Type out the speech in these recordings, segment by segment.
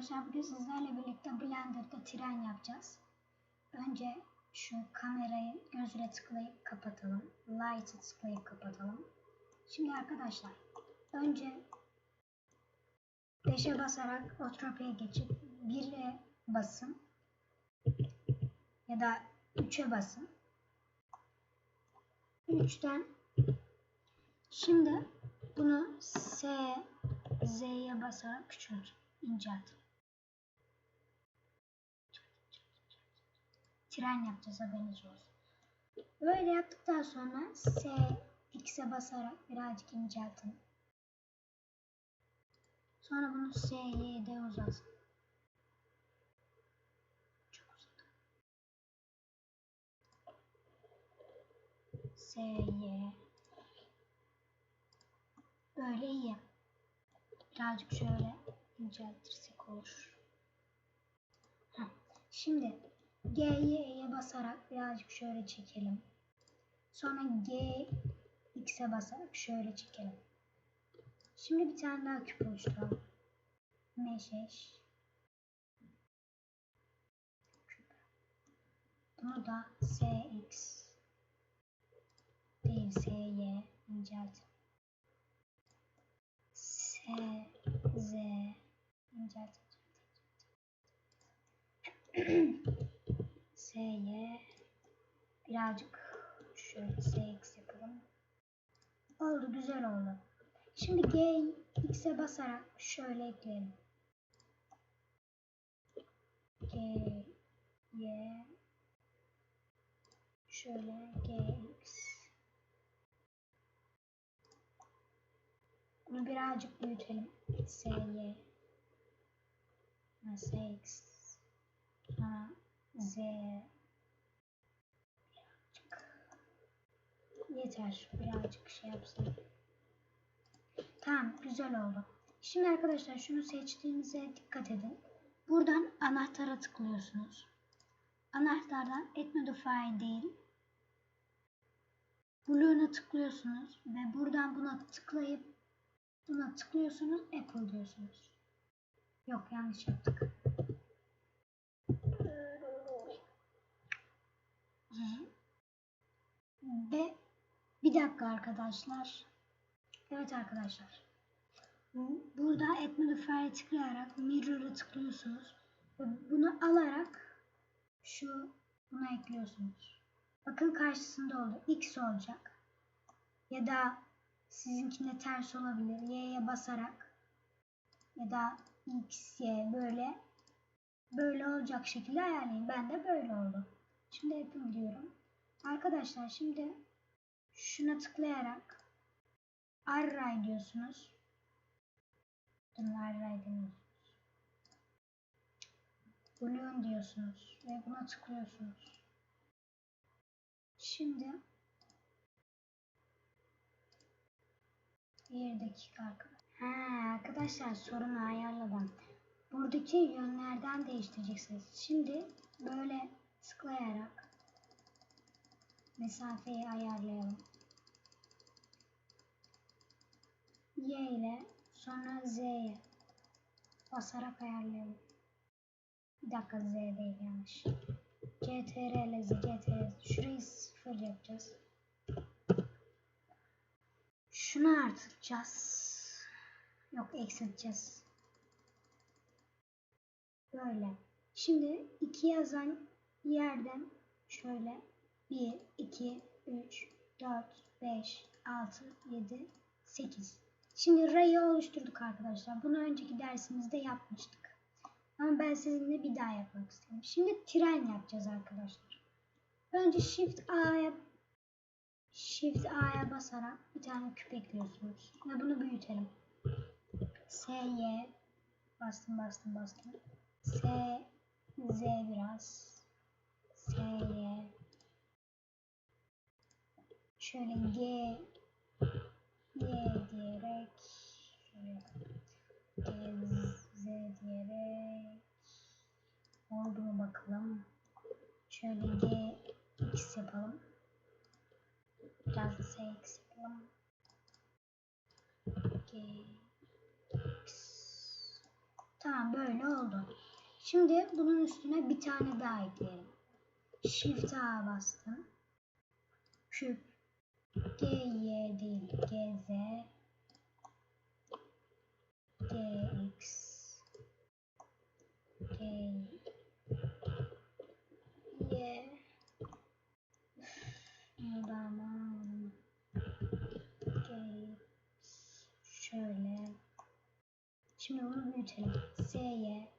arkadaşlar bugün sizlerle birlikte Blender'da tren yapacağız. Önce şu kamerayı gözüne tıklayıp kapatalım. Light'ı tıklayıp kapatalım. Şimdi arkadaşlar önce 5'e basarak Otropi'ye geçip 1'e basın. Ya da 3'e basın. 3'ten şimdi bunu S, Z'ye basarak küçült, incelt. Tren yapacağız haberiniz olsun. Böyle yaptıktan sonra S, X'e basarak birazcık inceltin. Sonra bunu S, Y'de uzatın. Çok uzadı. S, Y. Böyle iyi. Birazcık şöyle inceltirsek olur. Heh. Şimdi G'ye basarak birazcık şöyle çekelim. Sonra G X'e basarak şöyle çekelim. Şimdi bir tane daha küp oluşturalım. Meşeş. Küp. Bunu da SX değil SY inceltin. S, Z, incelt, S, Y, birazcık şöyle S, yapalım. Oldu, güzel oldu. Şimdi G, X'e basarak şöyle ekleyelim. G, Y, şöyle G, X. Bunu birazcık büyütelim. S, Y. S, X. Z. Birazcık. Yeter. Birazcık şey yapsın. Tamam. Güzel oldu. Şimdi arkadaşlar şunu seçtiğinize dikkat edin. Buradan anahtara tıklıyorsunuz. Anahtardan Add Modify değil. Blue'una tıklıyorsunuz ve buradan buna tıklayıp Buna tıklıyorsunuz, Apple diyorsunuz. Yok yanlış yaptık. Ve bir dakika arkadaşlar. Evet arkadaşlar. Burada Add Modifier'e tıklayarak Mirror'a tıklıyorsunuz. Ve bunu alarak şu buna ekliyorsunuz. Bakın karşısında oldu. X olacak. Ya da Sizinkinde ters olabilir. Y'ye basarak ya da X, Y böyle böyle olacak şekilde ayarlayın. Ben de böyle oldu. Şimdi yapayım diyorum. Arkadaşlar şimdi şuna tıklayarak Array diyorsunuz. Array demiyorsunuz. Balloon diyorsunuz ve buna tıklıyorsunuz. Şimdi Bir dakika arkadaşlar. Ha, arkadaşlar sorunu ayarladım. Buradaki yönlerden değiştireceksiniz. Şimdi böyle tıklayarak mesafeyi ayarlayalım. Y ile sonra Z'ye basarak ayarlayalım. Bir dakika Z değil yanlış. CTRL ile CTRL. Şurayı sıfır yapacağız. Şunu artıracağız. Yok eksilteceğiz. Böyle. Şimdi iki yazan yerden şöyle 1, 2, 3, 4, 5, 6, 7, 8. Şimdi rayı oluşturduk arkadaşlar. Bunu önceki dersimizde yapmıştık. Ama ben sizinle bir daha yapmak istiyorum. Şimdi tren yapacağız arkadaşlar. Önce Shift A'ya Shift A'ya basarak bir tane küp ekliyorsunuz. Ve bunu büyütelim. S, Y bastım bastım bastım. S, Z biraz. S, Y şöyle G, Y diyerek şöyle G, Z diyerek oldu mu bakalım. Şöyle G, X yapalım. Biraz da S X yapalım. G, X. Tamam böyle oldu. Şimdi bunun üstüne bir tane daha ekleyelim. Shift A bastım. Küp. G Y değil. G Z. G Y. Burada ama G şöyle. Şimdi bunu büyütelim. Y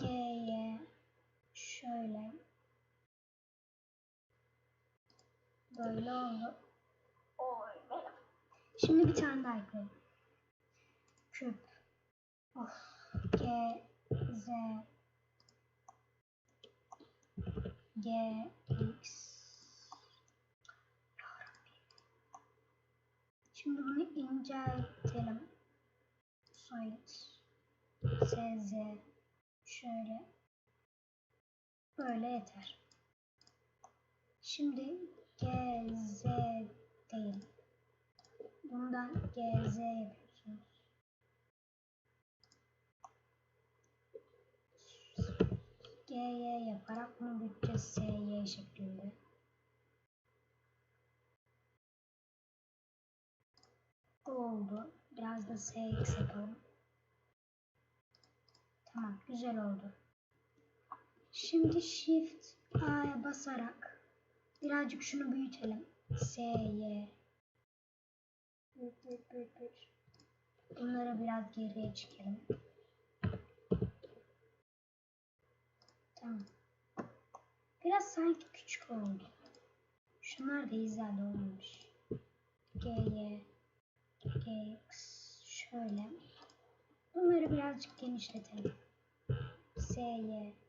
G'ye şöyle böyle oldu. Oy, Şimdi bir tane daha ekleyelim. Küp. Of. G, Z, G, X. Şimdi bunu inceltelim. Soyut. S, Z. Şöyle. Böyle yeter. Şimdi G, Z değil. Bundan G, Z yapıyorsunuz. G, Y yaparak bunu bütçe S, Y şeklinde. Bu oldu. Biraz da S, X yapalım. Tamam, güzel oldu. Şimdi Shift A'ya basarak birazcık şunu büyütelim. S, Y. Bunları biraz geriye çekelim. Tamam. Biraz sanki küçük oldu. Şunlar da hizada olmamış. G, Y, G, X. Şöyle. Bunları birazcık genişletelim. S, Y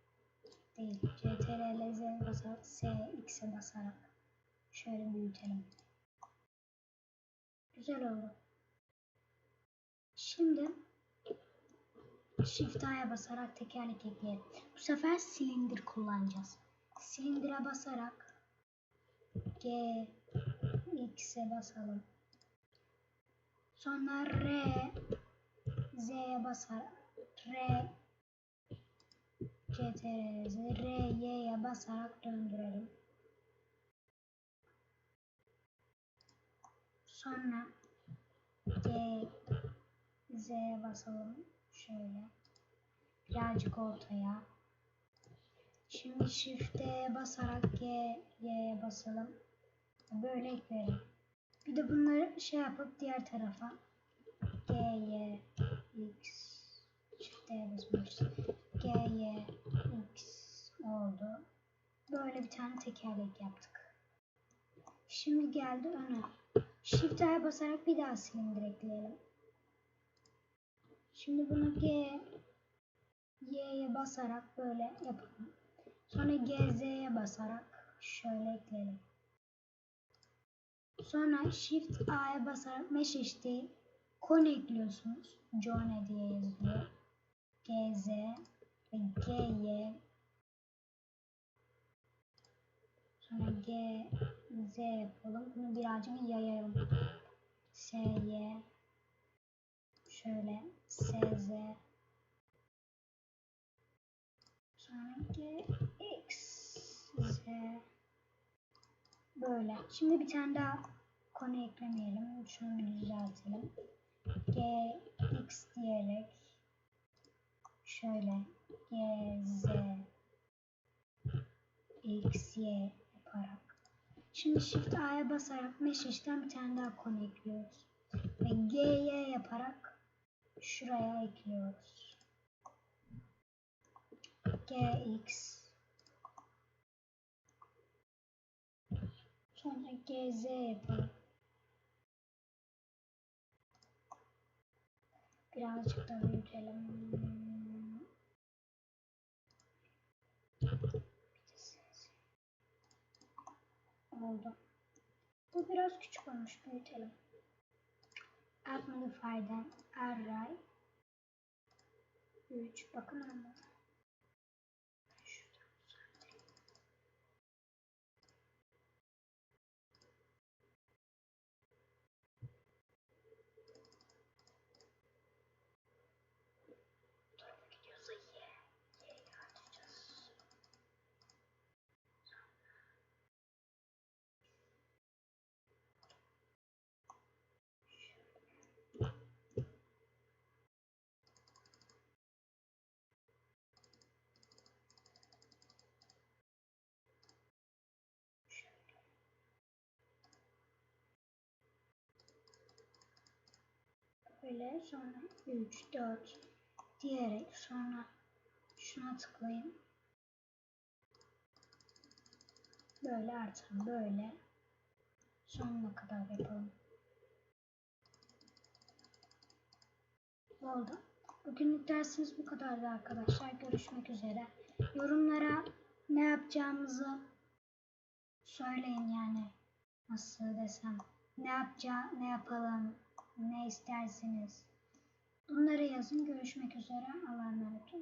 değil. CTRL Z basarak S, X'e basarak şöyle büyütelim. Güzel oldu. Şimdi Shift A'ya basarak tekerlek ekleyelim. Bu sefer silindir kullanacağız. Silindire basarak G, X'e basalım. Sonra R, Z'ye basarak R, CTRL R, Y'ye basarak döndürelim. Sonra G, Z'ye basalım. Şöyle. Birazcık ortaya. Şimdi Shift'e basarak G, Y'ye basalım. Böyle ekleyelim. Bir de bunları şey yapıp diğer tarafa G, Y, X Shift'e basmışız. G, Y, X oldu. Böyle bir tane tekerlek yaptık. Şimdi geldi öne. Shift'e basarak bir daha silindir ekleyelim. Şimdi bunu G, Y'ye basarak böyle yapalım. Sonra GZ'ye basarak şöyle ekleyelim. Sonra Shift A'ya basarak mesh eşitliği konu ekliyorsunuz. Join diye yazıyor. GZ ve GY sonra G Z yapalım. Bunu birazcık yayalım. SY şöyle SZ sonra G X Z böyle. Şimdi bir tane daha konu eklemeyelim. Şunu düzeltelim. G X diyerek şöyle G, Z, X, Y yaparak. Şimdi Shift A'ya basarak mesh işten bir tane daha konu ekliyoruz. Ve G, Y yaparak şuraya ekliyoruz. G, X. Sonra G, Z yapalım. Birazcık da büyütelim. Oldu. Bu biraz küçük olmuş. Büyütelim. Add modifier'den array 3 bakın ama Böyle sonra 3, 4 diyerek sonra şuna tıklayın. Böyle artalım. Böyle sonuna kadar yapalım. Oldu. Bugünlük dersimiz bu kadardı arkadaşlar. Görüşmek üzere. Yorumlara ne yapacağımızı söyleyin yani. Nasıl desem. Ne yapacağı, ne yapalım, ne istersiniz. Bunları yazın. Görüşmek üzere. Allah'a emanet.